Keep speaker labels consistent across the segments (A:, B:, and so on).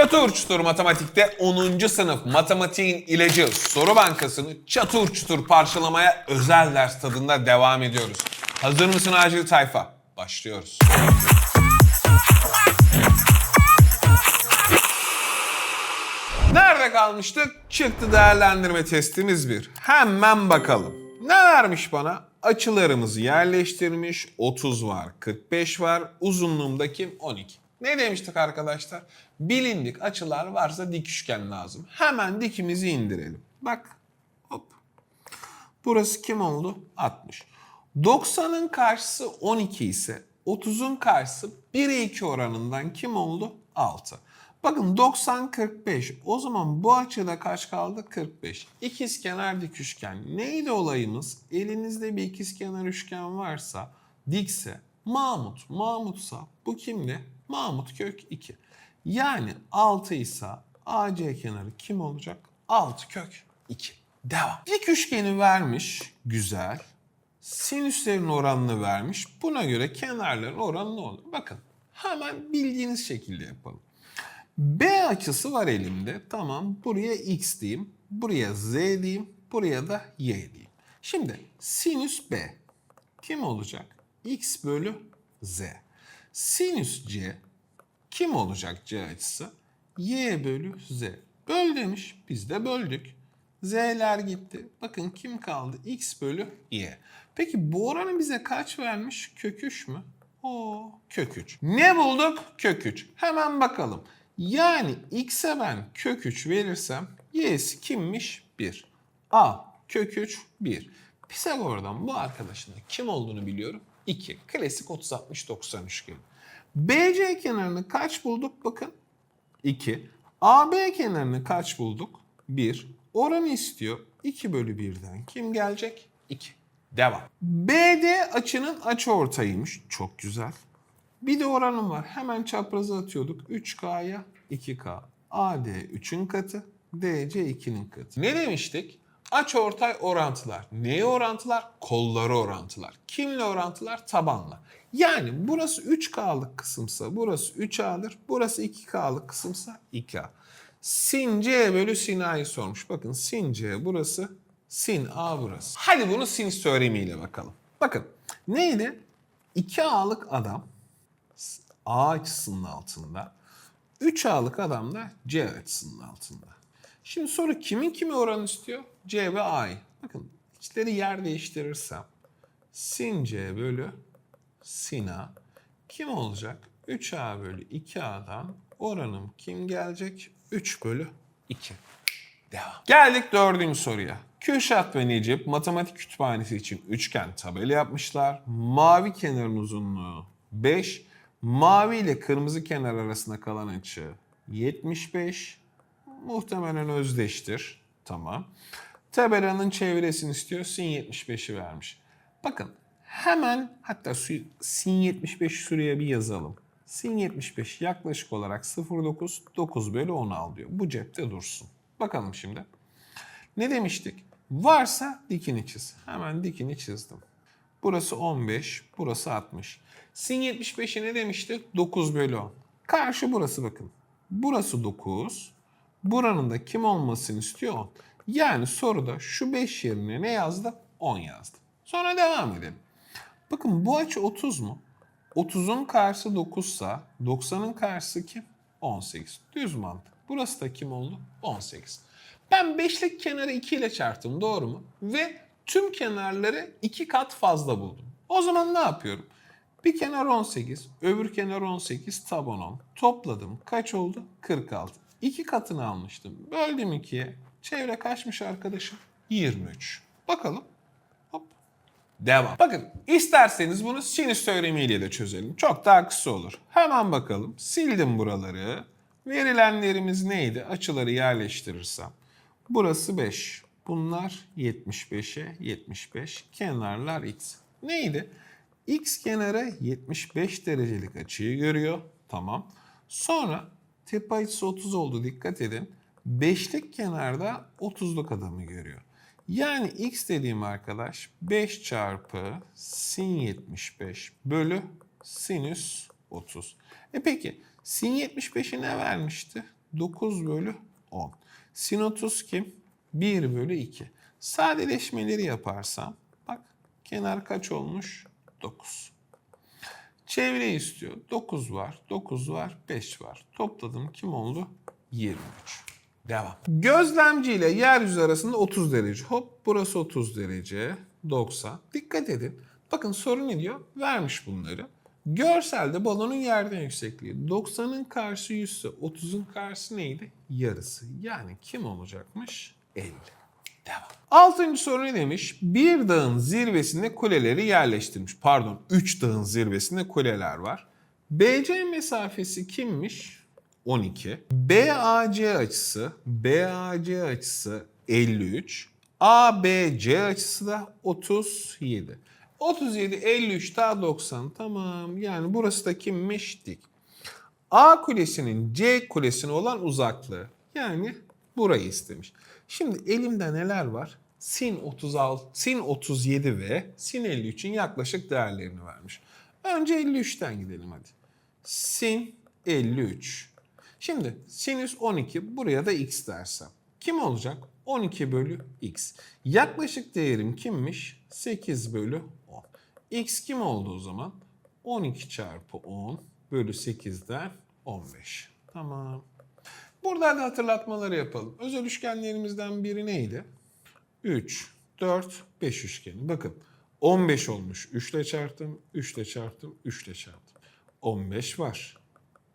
A: Çatır çutur matematikte 10. sınıf matematiğin ilacı soru bankasını çatır çutur parçalamaya özel ders tadında devam ediyoruz. Hazır mısın acil tayfa? Başlıyoruz. Nerede kalmıştık? Çıktı değerlendirme testimiz bir. Hemen bakalım. Ne vermiş bana? Açılarımızı yerleştirmiş. 30 var, 45 var. Uzunluğumdaki 12. Ne demiştik arkadaşlar? Bilindik açılar varsa dik üçgen lazım. Hemen dikimizi indirelim. Bak. Hop. Burası kim oldu? 60. 90'ın karşısı 12 ise 30'un karşısı 1'e 2 oranından kim oldu? 6. Bakın 90 45. O zaman bu açıda kaç kaldı? 45. İkizkenar dik üçgen. Neydi olayımız? Elinizde bir ikizkenar üçgen varsa dikse Mahmut. Mahmutsa bu kimdi? Mahmut kök 2. Yani 6 ise AC kenarı kim olacak? 6 kök 2. Devam. Dik üçgeni vermiş. Güzel. Sinüslerin oranını vermiş. Buna göre kenarların oranı ne olur? Bakın hemen bildiğiniz şekilde yapalım. B açısı var elimde. Tamam buraya x diyeyim. Buraya z diyeyim. Buraya da y diyeyim. Şimdi sinüs B kim olacak? X bölü z. Sinüs C kim olacak C açısı? y bölü z. Böl demiş. Biz de böldük. Z'ler gitti. Bakın kim kaldı? X bölü Y. Peki bu oranı bize kaç vermiş? Kök 3 mü? Oo, kök 3. Ne bulduk? Kök 3. Hemen bakalım. Yani X'e ben kök 3 verirsem Y'si kimmiş? 1. A kök 3 1. Pisagor'dan bu arkadaşın da kim olduğunu biliyorum. 2. Klasik 30-60-90 üçgeni. BC kenarını kaç bulduk? Bakın 2. AB kenarını kaç bulduk? 1. Oranı istiyor. 2 bölü 1'den kim gelecek? 2. Devam. BD açının açıortayıymış. Çok güzel. Bir de oranım var. Hemen çaprazı atıyorduk. 3K'ya 2K. AD 3'ün katı. DC 2'nin katı. Ne demiştik? Açıortay orantılar. Neye orantılar? Kolları orantılar. Kimle orantılar? Tabanla. Yani burası 3K'lık kısımsa burası 3A'dır. Burası 2K'lık kısımsa 2A. Sin C bölü sin A'yı sormuş. Bakın sin C burası, sin A burası. Hadi bunu sinüs teoremiyle bakalım. Bakın neydi? 2A'lık adam A açısının altında. 3A'lık adam da C açısının altında. Şimdi soru kimin kimi oranı istiyor? C ve A'yı. Bakın içleri yer değiştirirsem sin C bölü sin A kim olacak? 3A bölü 2A'dan oranım kim gelecek? 3 bölü 2. Devam. Geldik dördüncü soruya. Kürşat ve Necip matematik kütüphanesi için üçgen tabela yapmışlar. Mavi kenarın uzunluğu 5. Mavi ile kırmızı kenar arasında kalan açı 75. Muhtemelen özdeştir. Tamam. Tabelanın çevresini istiyor. Sin 75'i vermiş. Bakın hemen hatta sin 75 şuraya bir yazalım. Sin 75 yaklaşık olarak 0.9 9 bölü 10 al diyor. Bu cepte dursun. Bakalım şimdi. Ne demiştik? Varsa dikini çiz. Hemen dikini çizdim. Burası 15, burası 60. Sin 75'e ne demişti? 9 bölü 10. Karşı burası bakın. Burası 9. Buranın da kim olmasını istiyor 10. Yani soruda şu 5 yerine ne yazdı? 10 yazdı. Sonra devam edelim. Bakın bu açı 30 mu? 30'un karşısı 9 sa 90'ın karşısı kim? 18. Düz mantık. Burası da kim oldu? 18. Ben beşlik kenarı 2 ile çarptım doğru mu? Ve tüm kenarları 2 kat fazla buldum. O zaman ne yapıyorum? Bir kenar 18, öbür kenar 18, taban 10. Topladım. Kaç oldu? 46. 2 katını almıştım. Böldüm 2'ye. Çevre kaçmış arkadaşım? 23. Bakalım. Hop. Devam. Bakın isterseniz bunu sinüs teoremiyle de çözelim. Çok daha kısa olur. Hemen bakalım. Sildim buraları. Verilenlerimiz neydi? Açıları yerleştirirsem. Burası 5. Bunlar 75'e 75. Kenarlar x. Neydi? X kenarı 75 derecelik açıyı görüyor. Tamam. Sonra tepe açısı 30 oldu dikkat edin. Beşlik kenarda 30'luk adamı görüyor. Yani x dediğim arkadaş 5 çarpı sin 75 bölü sinüs 30. E peki sin 75'i ne vermişti? 9 bölü 10. Sin 30 kim? 1 bölü 2. Sadeleşmeleri yaparsam bak kenar kaç olmuş? 9. Çevre istiyor. 9 var, 9 var, 5 var. Topladım kim oldu? 23. Devam. Gözlemci ile yeryüzü arasında 30 derece. Hop burası 30 derece. 90. Dikkat edin. Bakın soru ne diyor? Vermiş bunları. Görselde balonun yerden yüksekliği 90'ın karşı 100 ise 30'un karşı neydi? Yarısı. Yani kim olacakmış? 50. Devam. Altıncı soru ne demiş? Bir dağın zirvesinde kuleleri yerleştirmiş. Pardon, 3 dağın zirvesinde kuleler var. BC mesafesi kimmiş? 12. BAC açısı, BAC açısı 53. ABC açısı da 37. 37, 53 daha 90. Tamam. Yani burası da kimmiş? Dik. A kulesinin C kulesine olan uzaklığı. Yani burayı istemiş. Şimdi elimde neler var? Sin 36, sin 37 ve sin 53'ün yaklaşık değerlerini vermiş. Önce 53'ten gidelim hadi. Sin 53. Şimdi sinüs 12 buraya da x dersem. Kim olacak? 12 bölü x. Yaklaşık değerim kimmiş? 8 bölü 10. x kim oldu o zaman? 12 çarpı 10 bölü 8'den 15. Tamam. Burada da hatırlatmaları yapalım. Özel üçgenlerimizden biri neydi? 3, 4, 5 üçgeni. Bakın 15 olmuş. 3 ile çarptım, 3 ile çarptım, 3 ile çarptım. 15 var.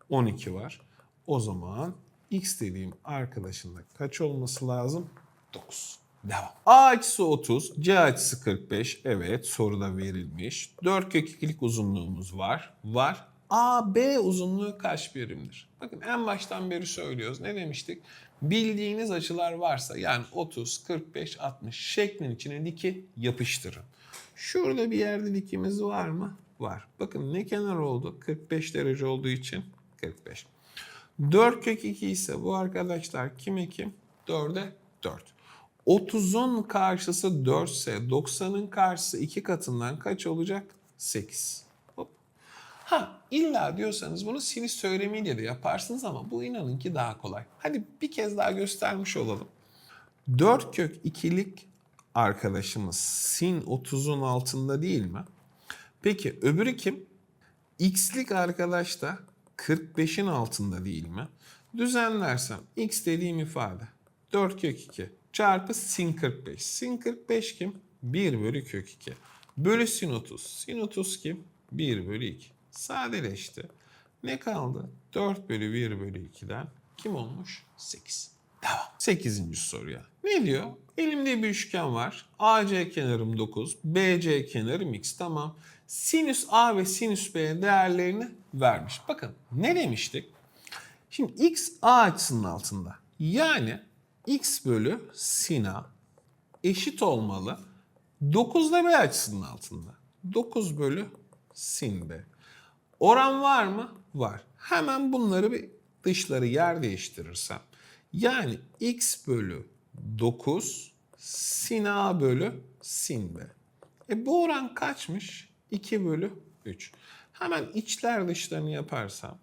A: 12 var. O zaman x dediğim arkadaşın da kaç olması lazım? 9. Devam. A açısı 30, C açısı 45. Evet soruda verilmiş. 4 kök ikilik uzunluğumuz var. Var. AB uzunluğu kaç birimdir? Bakın en baştan beri söylüyoruz. Ne demiştik? Bildiğiniz açılar varsa yani 30, 45, 60 şeklin içine diki yapıştırın. Şurada bir yerde dikimiz var mı? Var. Bakın ne kenar oldu? 45 derece olduğu için 45. 4 kök 2 ise bu arkadaşlar kime kim? 4'e 4. 30'un karşısı 4 ise 90'ın karşısı 2 katından kaç olacak? 8. Ha illa diyorsanız bunu sinüs söylemiyle de yaparsınız ama bu inanın ki daha kolay. Hadi bir kez daha göstermiş olalım. 4 kök 2'lik arkadaşımız sin 30'un altında değil mi? Peki öbürü kim? X'lik arkadaş da 45'in altında değil mi? Düzenlersem x dediğim ifade 4 kök 2 çarpı sin 45. Sin 45 kim? 1 bölü kök 2. Bölü sin 30. Sin 30 kim? 1 bölü 2. Sadeleşti. Ne kaldı? 4 bölü 1 bölü 2'den kim olmuş? 8. Devam. 8. soruya. Ne diyor? Elimde bir üçgen var. AC kenarım 9, BC kenarım x. Tamam. Sinüs A ve sinüs B değerlerini vermiş. Bakın ne demiştik? Şimdi x A açısının altında. Yani x bölü sin A eşit olmalı 9 da B açısının altında. 9 bölü sin B. Oran var mı? Var. Hemen bunları bir dışları yer değiştirirsem. Yani x bölü 9 sin A bölü sin B. E bu oran kaçmış? 2 bölü 3. Hemen içler dışlarını yaparsam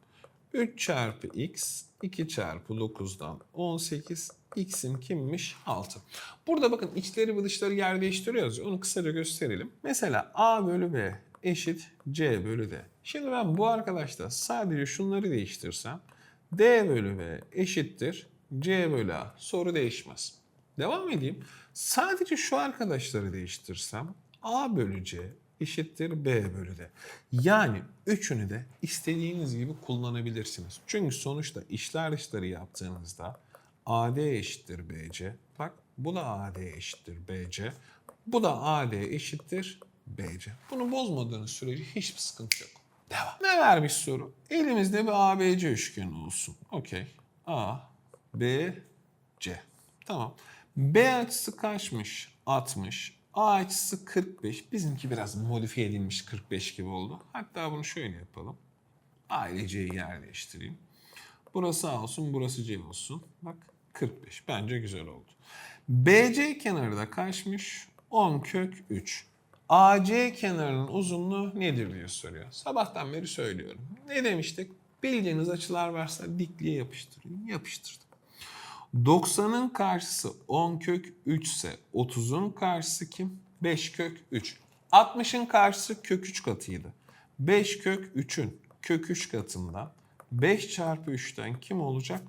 A: 3 çarpı x 2 çarpı 9'dan 18 x'im kimmiş? 6. Burada bakın içleri ve dışları yer değiştiriyoruz. Onu kısaca gösterelim. Mesela a bölü b eşit c bölü d. Şimdi ben bu arkadaşta sadece şunları değiştirsem d bölü b eşittir c bölü a. Soru değişmez. Devam edeyim. Sadece şu arkadaşları değiştirsem a bölü c eşittir b bölü d. Yani üçünü de istediğiniz gibi kullanabilirsiniz. Çünkü sonuçta işler dışları yaptığınızda AD eşittir BC. Bak bu da AD eşittir BC. Bu da AD eşittir BC. Bunu bozmadığınız sürece hiçbir sıkıntı yok. Devam. Ne vermiş soru? Elimizde bir ABC üçgeni olsun. Okey. A, B, C. Tamam. B açısı kaçmış? 60. A açısı 45. Bizimki biraz modifiye edilmiş 45 gibi oldu. Hatta bunu şöyle yapalım. A ile C'yi yer değiştireyim. Burası A olsun, burası C olsun. Bak 45. Bence güzel oldu. BC kenarı da kaçmış? 10 kök 3. AC kenarının uzunluğu nedir diye soruyor. Sabahtan beri söylüyorum. Ne demiştik? Bildiğiniz açılar varsa dikliğe yapıştırın. Yapıştırdım. 90'ın karşısı 10 kök 3 ise 30'un karşısı kim? 5 kök 3. 60'ın karşısı kök 3 katıydı. 5 kök 3'ün kök 3 katından 5 çarpı 3'ten kim olacak?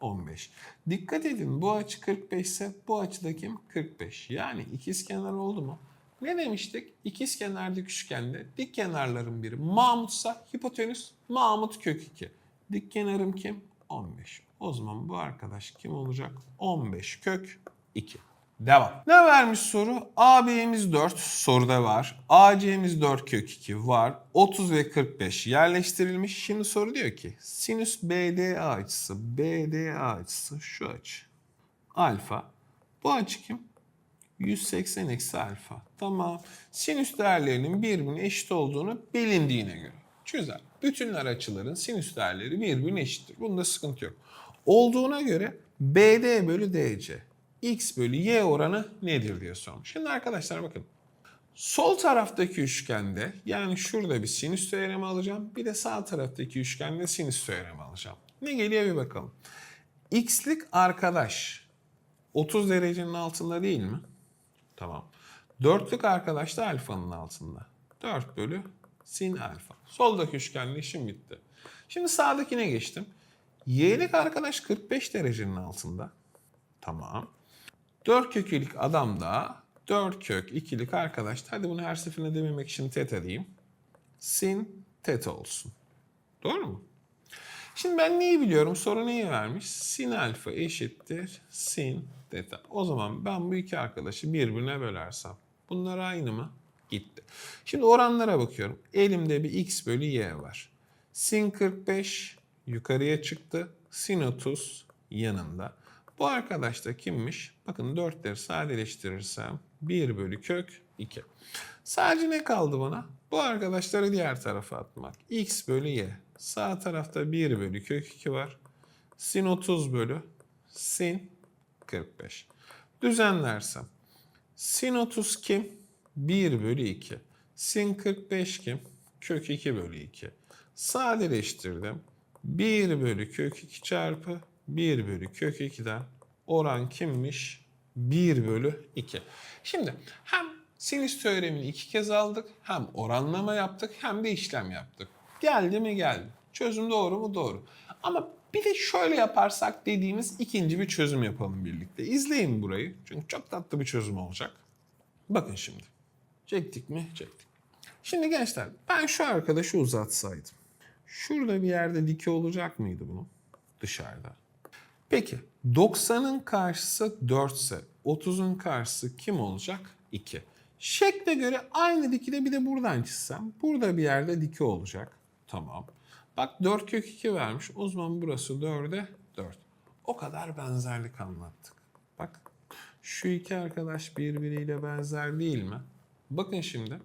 A: 15. Dikkat edin bu açı 45 ise bu açı da kim? 45. Yani ikizkenar oldu mu? Ne demiştik? İkizkenarlık üçgende dik kenarların biri Mahmutsa hipotenüs Mahmut kök 2. Dik kenarım kim? 15. O zaman bu arkadaş kim olacak? 15 kök 2. Devam. Ne vermiş soru? AB'miz 4 soruda var. AC'miz 4 kök 2 var. 30 ve 45 yerleştirilmiş. Şimdi soru diyor ki sinüs BDA açısı, BDA açısı şu açı. Alfa. Bu açı kim? 180 eksi alfa. Tamam. Sinüs değerlerinin birbirine eşit olduğunu bilindiğine göre. Çözer. Bütünler açıların sinüs değerleri birbirine eşittir. Bunda sıkıntı yok. Olduğuna göre BD bölü DC. X bölü Y oranı nedir diye sormuş. Şimdi arkadaşlar bakın. Sol taraftaki üçgende yani şurada bir sinüs teoremi alacağım. Bir de sağ taraftaki üçgende sinüs teoremi alacağım. Ne geliyor bir bakalım. X'lik arkadaş 30 derecenin altında değil mi? Tamam. Dörtlük arkadaş da alfanın altında. 4 bölü sin alfa. Soldaki üçgenle işim bitti. Şimdi sağdakine geçtim. Y'lik arkadaş 45 derecenin altında. Tamam. 4 kökülik adam da 4 kök 2'lik arkadaş. Hadi bunu her seferinde dememek için teta diyeyim. Sin teta olsun. Doğru mu? Şimdi ben neyi biliyorum? Soru neyi vermiş? Sin alfa eşittir sin teta. O zaman ben bu iki arkadaşı birbirine bölersem. Bunlar aynı mı? Gitti. Şimdi oranlara bakıyorum. Elimde bir x bölü y var. Sin 45 yukarıya çıktı. Sin 30 yanında. Bu arkadaş da kimmiş? Bakın 4'leri sadeleştirirsem 1 bölü kök 2. Sadece ne kaldı bana? Bu arkadaşları diğer tarafa atmak. x bölü y. Sağ tarafta 1 bölü kök 2 var. Sin 30 bölü sin 45. Düzenlersem. Sin 30 kim? 1 bölü 2. Sin 45 kim? Kök 2 bölü 2. Sadeleştirdim. 1 bölü kök 2 çarpı 1 bölü kök 2'den oran kimmiş? 1 bölü 2. Şimdi hem sinüs teoremini iki kez aldık, hem oranlama yaptık, hem de işlem yaptık. Geldi mi geldi. Çözüm doğru mu doğru. Ama bir de şöyle yaparsak dediğimiz ikinci bir çözüm yapalım birlikte. İzleyin burayı. Çünkü çok tatlı bir çözüm olacak. Bakın şimdi. Çektik mi? Çektik. Şimdi gençler ben şu arkadaşı uzatsaydım. Şurada bir yerde diki olacak mıydı bunun? Dışarıda. Peki 90'ın karşısı 4 ise 30'un karşısı kim olacak? 2. Şekle göre aynı dikide bir de buradan çizsem. Burada bir yerde diki olacak. Tamam. Bak 4 kök 2 vermiş. O zaman burası 4'e 4. O kadar benzerlik anlattık. Bak şu iki arkadaş birbiriyle benzer değil mi? Bakın şimdi.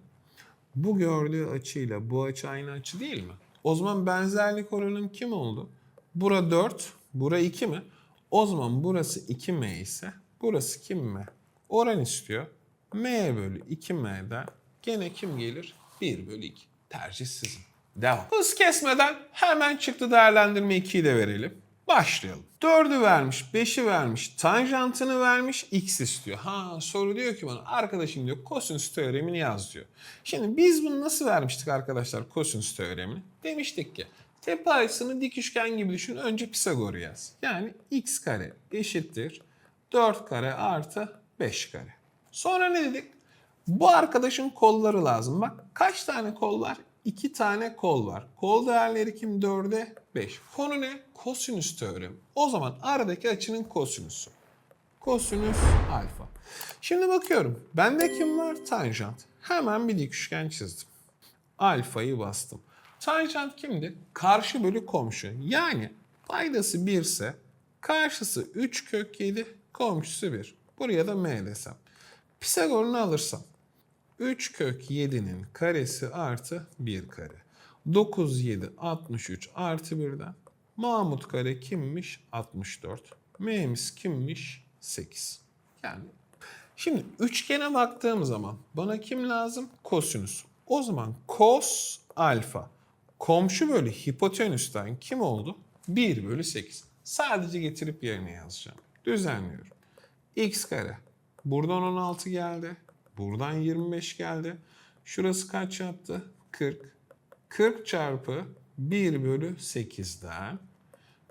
A: Bu gördüğü açıyla bu açı aynı açı değil mi? O zaman benzerlik oranım kim oldu? Bura 4, bura 2 mi? O zaman burası 2m ise burası kim mi? Oran istiyor. m bölü 2m'den gene kim gelir? 1 bölü 2. Tercih sizin. Devam. Hız kesmeden hemen çıktı değerlendirme 2'yi de verelim. Başlayalım. 4'ü vermiş, 5'i vermiş, tanjantını vermiş, x istiyor. Ha soru diyor ki bana arkadaşım diyor kosinüs teoremini yaz diyor. Şimdi biz bunu nasıl vermiştik arkadaşlar kosinüs teoremini? Demiştik ki tepe açısını dik üçgen gibi düşün. Önce Pisagor'u yaz. Yani x kare eşittir 4 kare artı 5 kare. Sonra ne dedik? Bu arkadaşın kolları lazım. Bak kaç tane kol var? 2 tane kol var. Kol değerleri kim? 4'e 5. Konu ne? Kosinüs teoremi. O zaman aradaki açının kosinüsü. Kosinüs alfa. Şimdi bakıyorum. Bende kim var? Tanjant. Hemen bir dik üçgen çizdim. Alfayı bastım. Tanjant kimdi? Karşı bölü komşu. Yani paydası 1 ise karşısı 3 kök 7, komşusu 1. Buraya da m desem. Pisagor'unu alırsam 3 kök 7'nin karesi artı 1 kare. 9, 7, 63 artı 1'den. Mahmut kare kimmiş? 64. M'miz kimmiş? 8. Yani şimdi üçgene baktığım zaman bana kim lazım? Kosinüs. O zaman kos alfa. komşu bölü hipotenüsten kim oldu? 1 bölü 8. Sadece getirip yerine yazacağım. Düzenliyorum. x kare. Buradan 16 geldi. Buradan 25 geldi. Şurası kaç yaptı? 40. 40 çarpı 1 bölü 8'den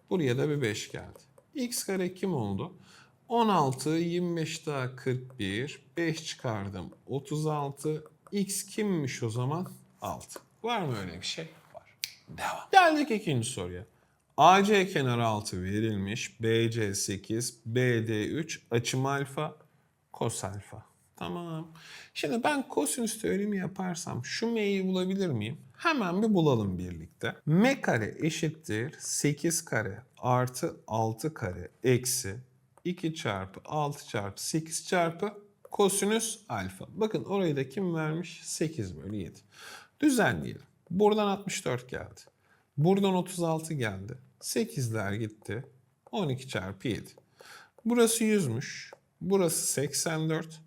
A: buraya da bir 5 geldi. x kare kim oldu? 16, 25 daha 41, 5 çıkardım 36. X kimmiş o zaman? 6. Var mı öyle bir şey? Var. Devam. Geldik ikinci soruya. AC kenarı 6 verilmiş. BC 8, BD 3, açım alfa, kos alfa. Tamam. Şimdi ben kosinüs teoremi yaparsam şu m'yi bulabilir miyim? Hemen bir bulalım birlikte. M kare eşittir 8 kare artı 6 kare eksi 2 çarpı 6 çarpı 8 çarpı kosinüs alfa. Bakın orayı da kim vermiş? 8 bölü 7. Düzenleyelim. Buradan 64 geldi. Buradan 36 geldi. 8'ler gitti. 12 çarpı 7. Burası 100'müş. Burası 84.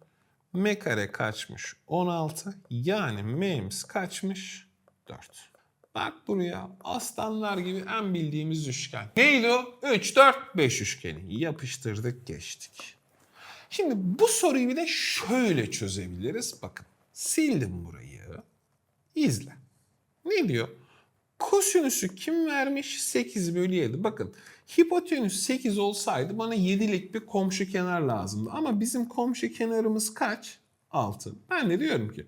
A: M kare kaçmış? 16. Yani M'miz kaçmış? 4. Bak buraya aslanlar gibi en bildiğimiz üçgen. Neydi o? 3, 4, 5 üçgeni. Yapıştırdık geçtik. Şimdi bu soruyu bir de şöyle çözebiliriz. Bakın sildim burayı. İzle. Ne diyor? Kosinüsü kim vermiş? 8 bölü 7. Bakın hipotenüs 8 olsaydı bana 7'lik bir komşu kenar lazımdı. Ama bizim komşu kenarımız kaç? 6. Ben de diyorum ki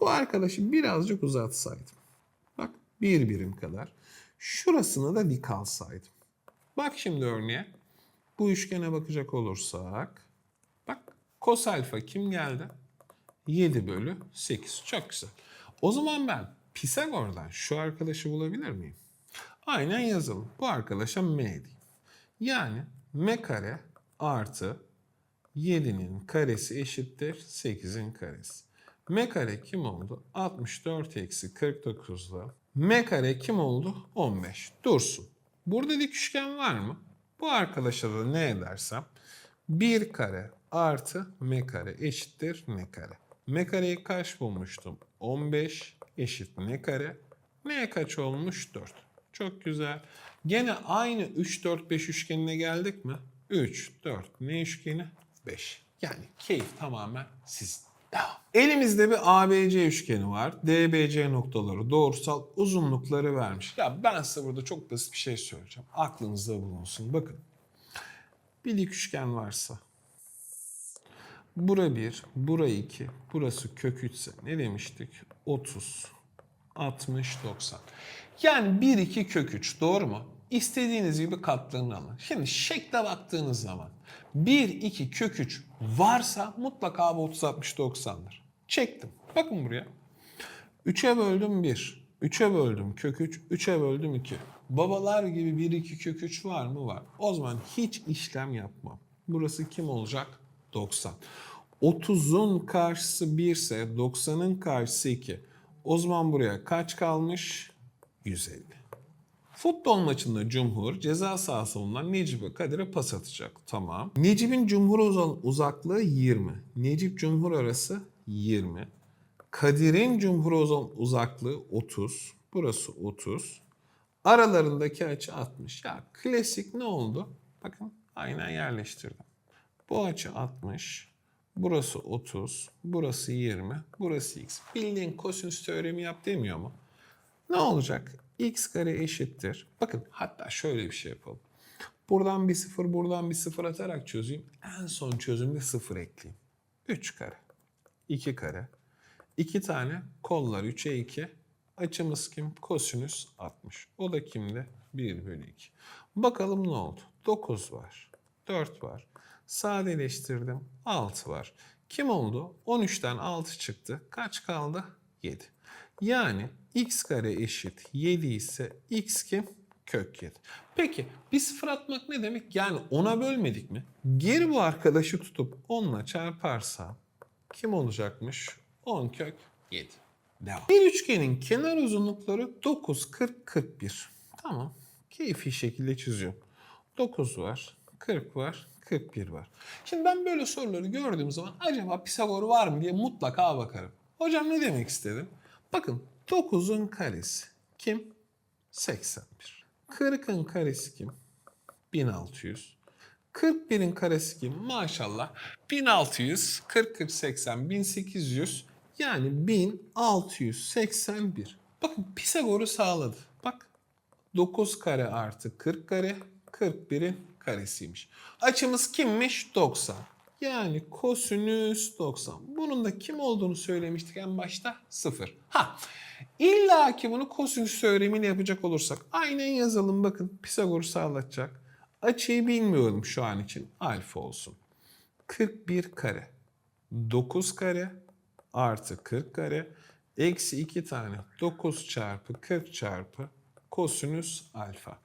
A: bu arkadaşı birazcık uzatsaydım. Bak bir birim kadar. Şurasını da dik alsaydım. Bak şimdi örneğe. Bu üçgene bakacak olursak. Bak kos alfa kim geldi? 7 bölü 8. Çok güzel. O zaman ben Pisagor'dan şu arkadaşı bulabilir miyim? Aynen yazalım. Bu arkadaşa m diyeyim. Yani m kare artı 7'nin karesi eşittir 8'in karesi. m kare kim oldu? 64 eksi 49'da. m kare kim oldu? 15. Dursun. Burada dik üçgen var mı? Bu arkadaşa da ne edersem 1 kare artı m kare eşittir n kare. m kareyi kaç bulmuştum? 15 eşit n kare. n kaç olmuş? 4. Çok güzel. Gene aynı 3, 4, 5 üçgenine geldik mi? 3, 4, ne üçgeni? 5. Yani keyif tamamen sizin. Devam. Elimizde bir ABC üçgeni var. DBC noktaları doğrusal uzunlukları vermiş. Ya ben size burada çok basit bir şey söyleyeceğim. Aklınızda bulunsun. Bakın. Bir dik üçgen varsa Bura 1, bura 2, burası kök 3 ise ne demiştik? 30, 60, 90. Yani 1, 2 kök 3 doğru mu? İstediğiniz gibi katlarını alın. Şimdi şekle baktığınız zaman 1, 2 kök 3 varsa mutlaka bu 30, 60, 90'dır. Çektim. Bakın buraya. 3'e böldüm 1. 3'e böldüm kök 3. 3'e böldüm 2. Babalar gibi 1, 2 kök 3 var mı? Var. O zaman hiç işlem yapmam. Burası kim olacak? 90. 30'un karşısı 1 ise 90'ın karşısı 2. O zaman buraya kaç kalmış? 150. Futbol maçında Cumhur ceza sahası bulunan Necip'e Kadir'e pas atacak. Tamam. Necip'in Cumhur'a uzaklığı 20. Necip Cumhur arası 20. Kadir'in Cumhur'a uzaklığı 30. Burası 30. Aralarındaki açı 60. Ya klasik ne oldu? Bakın aynen yerleştirdim. Bu açı 60. Burası 30. Burası 20. Burası x. Bildiğin kosinüs teoremi yap demiyor mu? Ne olacak? x kare eşittir. Bakın hatta şöyle bir şey yapalım. Buradan bir sıfır, buradan bir sıfır atarak çözeyim. En son çözümde sıfır ekleyeyim. 3 kare. 2 kare. 2 tane kollar 3'e 2. Açımız kim? Kosinüs 60. O da kimde? 1 bölü 2. Bakalım ne oldu? 9 var. 4 var. Sadeleştirdim. 6 var. Kim oldu? 13'ten 6 çıktı. Kaç kaldı? 7. Yani x kare eşit 7 ise x kim? Kök 7. Peki bir sıfır atmak ne demek? Yani 10'a bölmedik mi? Geri bu arkadaşı tutup 10'la çarparsam kim olacakmış? 10 kök 7. Devam. Bir üçgenin kenar uzunlukları 9, 40, 41. Tamam. Keyfi şekilde çiziyorum. 9 var, 40 var, 41 var. Şimdi ben böyle soruları gördüğüm zaman acaba Pisagor var mı diye mutlaka bakarım. Hocam ne demek istedim? Bakın 9'un karesi kim? 81. 40'ın karesi kim? 1600. 41'in karesi kim? Maşallah. 1600, 40, 40, 80, 1800 yani 1681. Bakın Pisagor'u sağladı. Bak 9 kare artı 40 kare 41'in karesiymiş. Açımız kimmiş? 90. Yani kosinüs 90. Bunun da kim olduğunu söylemiştik en başta? 0. Ha illa ki bunu kosinüs teoremiyle yapacak olursak aynen yazalım bakın Pisagor'u sağlatacak. Açıyı bilmiyorum şu an için alfa olsun. 41 kare 9 kare artı 40 kare eksi 2 tane 9 çarpı 40 çarpı kosinüs alfa.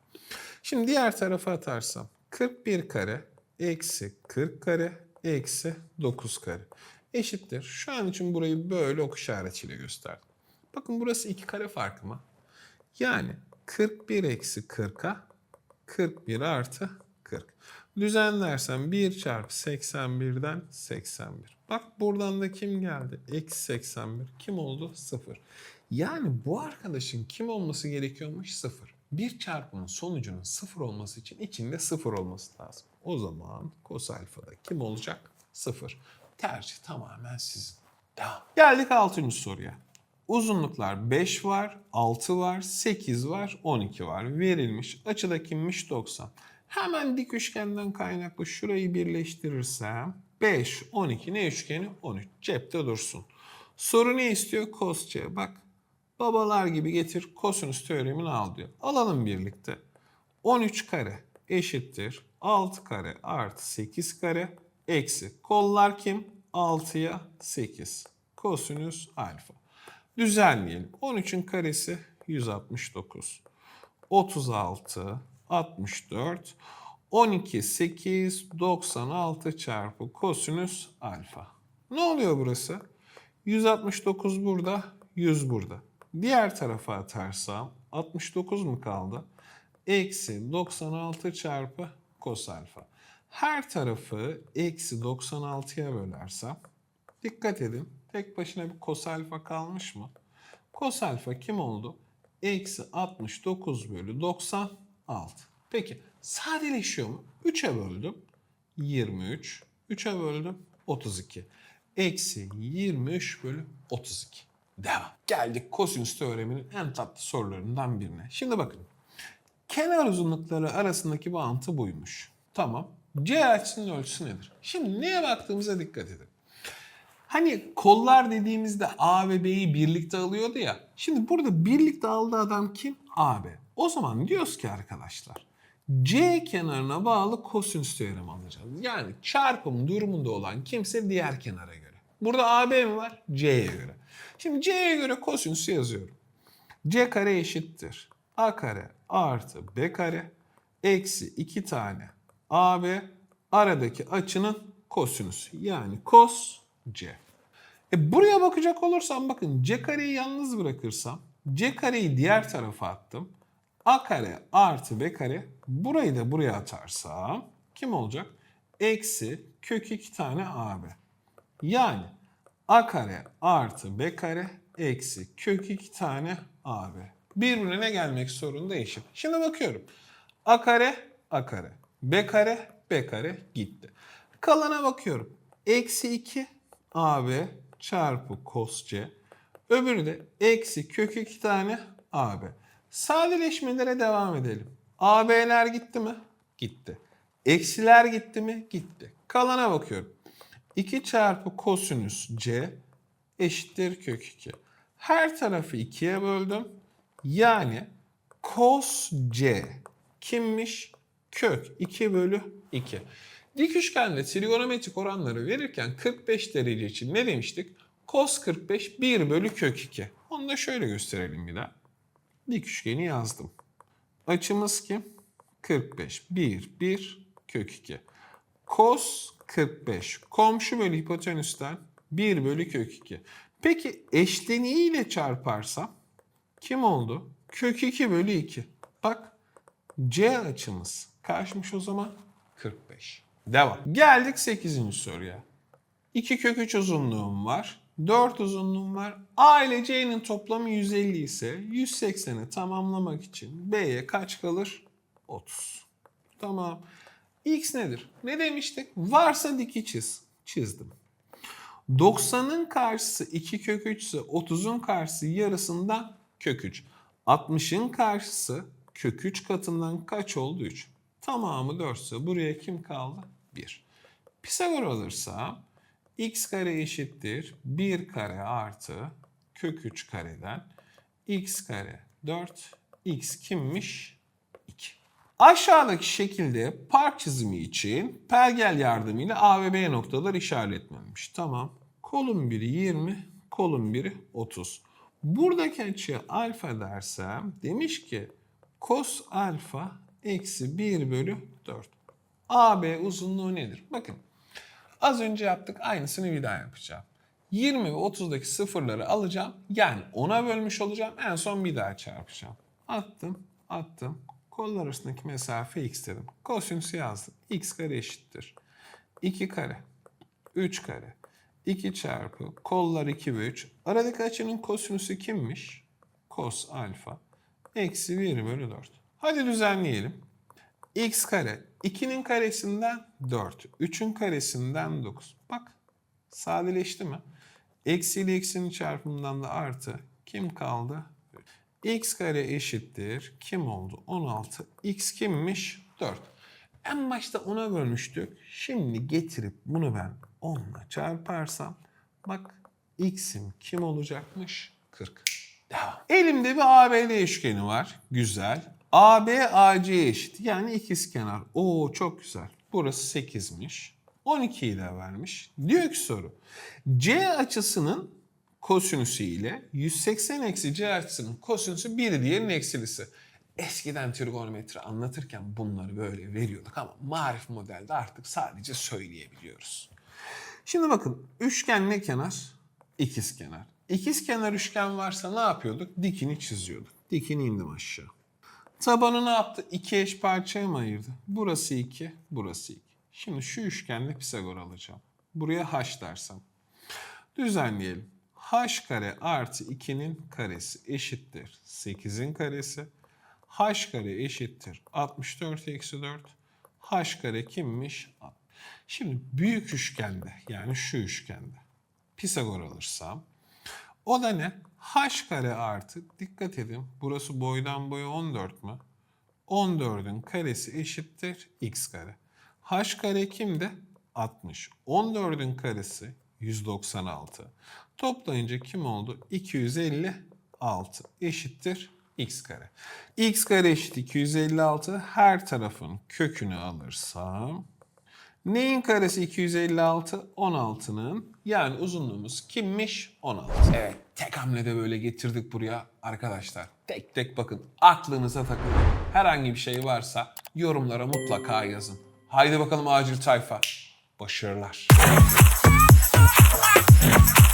A: Şimdi diğer tarafa atarsam 41 kare eksi 40 kare eksi 9 kare eşittir. Şu an için burayı böyle ok işaretiyle gösterdim. Bakın burası 2 kare farkı mı? Yani 41 eksi 40'a 41 artı 40. Düzenlersem 1 çarpı 81'den 81. Bak buradan da kim geldi? Eksi 81. Kim oldu? 0. Yani bu arkadaşın kim olması gerekiyormuş? 0. Bir çarpımın sonucunun 0 olması için içinde 0 olması lazım. O zaman cos alfada kim olacak? 0. Tercih tamamen sizin. Devam. Geldik 6. soruya. Uzunluklar 5 var, 6 var, 8 var, 12 var. Verilmiş. Açıda kimmiş? 90. Hemen dik üçgenden kaynaklı şurayı birleştirirsem 5, 12 ne üçgeni? 13. Cepte dursun. Soru ne istiyor? Cos C. Bak babalar gibi getir kosinüs teoremini al diyor. Alalım birlikte. 13 kare eşittir 6 kare artı 8 kare eksi. Kollar kim? 6'ya 8. Kosinüs alfa. Düzenleyelim. 13'ün karesi 169. 36, 64, 12, 8, 96 çarpı kosinüs alfa. Ne oluyor burası? 169 burada, 100 burada. Diğer tarafa atarsam 69 mu kaldı? Eksi 96 çarpı kos alfa. Her tarafı eksi 96'ya bölersem dikkat edin tek başına bir kos alfa kalmış mı? Kos alfa kim oldu? Eksi 69 bölü 96. Peki sadeleşiyor mu? 3'e böldüm. 23. 3'e böldüm. 32. Eksi 23 bölü 32. Devam. Geldik kosinüs teoreminin en tatlı sorularından birine. Şimdi bakın. Kenar uzunlukları arasındaki bağıntı buymuş. Tamam. C açısının ölçüsü nedir? Şimdi neye baktığımıza dikkat edin. Hani kollar dediğimizde A ve B'yi birlikte alıyordu ya. Şimdi burada birlikte aldığı adam kim? AB. O zaman diyoruz ki arkadaşlar C kenarına bağlı kosinüs teoremi alacağız. Yani çarpım durumunda olan kimse diğer kenara. Burada AB mi var? C'ye göre. Şimdi C'ye göre kosinüsü yazıyorum. C kare eşittir. A kare artı B kare eksi 2 tane AB aradaki açının kosinüsü. Yani kos C. E buraya bakacak olursam bakın C kareyi yalnız bırakırsam C kareyi diğer tarafa attım. A kare artı B kare burayı da buraya atarsam kim olacak? Eksi kök 2 tane AB. Yani A kare artı B kare eksi kök 2 tane AB. Birbirine gelmek zorunda eşit. Şimdi bakıyorum. A kare A kare. B kare B kare gitti. Kalana bakıyorum. Eksi 2 AB çarpı cos C. Öbürü de eksi kök 2 tane AB. Sadeleşmelere devam edelim. AB'ler gitti mi? Gitti. Eksiler gitti mi? Gitti. Kalana bakıyorum. 2 çarpı kosinüs C eşittir kök 2. Her tarafı 2'ye böldüm. Yani cos C kimmiş? Kök 2 bölü 2. Dik üçgende trigonometrik oranları verirken 45 derece için ne demiştik? Cos 45 1 bölü kök 2. Onu da şöyle gösterelim bir daha. Dik üçgeni yazdım. Açımız kim? 45. 1, 1, kök 2. Cos 45. Komşu bölü hipotenüsten 1 bölü kök 2. Peki eşleniğiyle çarparsam kim oldu? Kök 2 bölü 2. Bak C açımız kaçmış o zaman? 45. Devam. Geldik 8. soruya. 2 kök 3 uzunluğum var. 4 uzunluğum var. A ile C'nin toplamı 150 ise 180'i tamamlamak için B'ye kaç kalır? 30. Tamam. X nedir? Ne demiştik? Varsa diki çiz. Çizdim. 90'ın karşısı 2 kök 3 ise 30'un karşısı yarısından kök 3. 60'ın karşısı kök 3 katından kaç oldu? 3. Tamamı 4 ise buraya kim kaldı? 1. Pisagor alırsa x kare eşittir 1 kare artı kök 3 kareden x kare 4 x kimmiş? 2. Aşağıdaki şekilde park çizimi için pergel yardımıyla A ve B noktalar işaretlenmiş. Tamam. Kolun biri 20, kolun biri 30. Buradaki açıya alfa dersem demiş ki cos alfa eksi 1 bölü 4. AB uzunluğu nedir? Bakın az önce yaptık aynısını bir daha yapacağım. 20 ve 30'daki sıfırları alacağım. Yani 10'a bölmüş olacağım. En son bir daha çarpacağım. Attım, attım. Kollar arasındaki mesafe x dedim. Kosinüsü yazdım. x kare eşittir. 2 kare, 3 kare, 2 çarpı kollar 2 ve 3. Aradaki açının kosinüsü kimmiş? Kos alfa. Eksi 1 bölü 4. Hadi düzenleyelim. x kare 2'nin karesinden 4. 3'ün karesinden 9. Bak sadeleşti mi? Eksi ile eksinin çarpımından da artı. Kim kaldı? X kare eşittir. Kim oldu? 16. x kimmiş? 4. En başta 10'a bölmüştük. Şimdi getirip bunu ben 10'la çarparsam bak x'im kim olacakmış? 40. Devam. Elimde bir ABD üçgeni var. Güzel. AB AC eşit. Yani ikizkenar. Oo çok güzel. Burası 8'miş. 12'yi de vermiş. Diyor ki soru. C açısının kosinüsü ile 180 eksi C açısının kosinüsü bir diğerinin eksilisi. Eskiden trigonometri anlatırken bunları böyle veriyorduk ama marif modelde artık sadece söyleyebiliyoruz. Şimdi bakın üçgen ne kenar? İkiz kenar. İkiz kenar üçgen varsa ne yapıyorduk? Dikini çiziyorduk. Dikini indim aşağı. Tabanı ne yaptı? İki eş parçaya mı ayırdı? Burası 2, burası 2. Şimdi şu üçgenle Pisagor alacağım. Buraya h dersem. Düzenleyelim. H kare artı 2'nin karesi eşittir 8'in karesi. h kare eşittir 64 eksi 4. h kare kimmiş? Şimdi büyük üçgende yani şu üçgende Pisagor alırsam o da ne? h kare artı dikkat edin burası boydan boya 14 mü? 14'ün karesi eşittir x kare. h kare kimde? 60. 14'ün karesi 196. Toplayınca kim oldu? 256 eşittir x kare. x kare eşit 256. Her tarafın kökünü alırsam Neyin karesi 256? 16'nın. Yani uzunluğumuz kimmiş? 16. Evet tek hamlede böyle getirdik buraya arkadaşlar. Tek tek bakın aklınıza takın. Herhangi bir şey varsa yorumlara mutlaka yazın. Haydi bakalım acil tayfa. Başarılar. Yeah.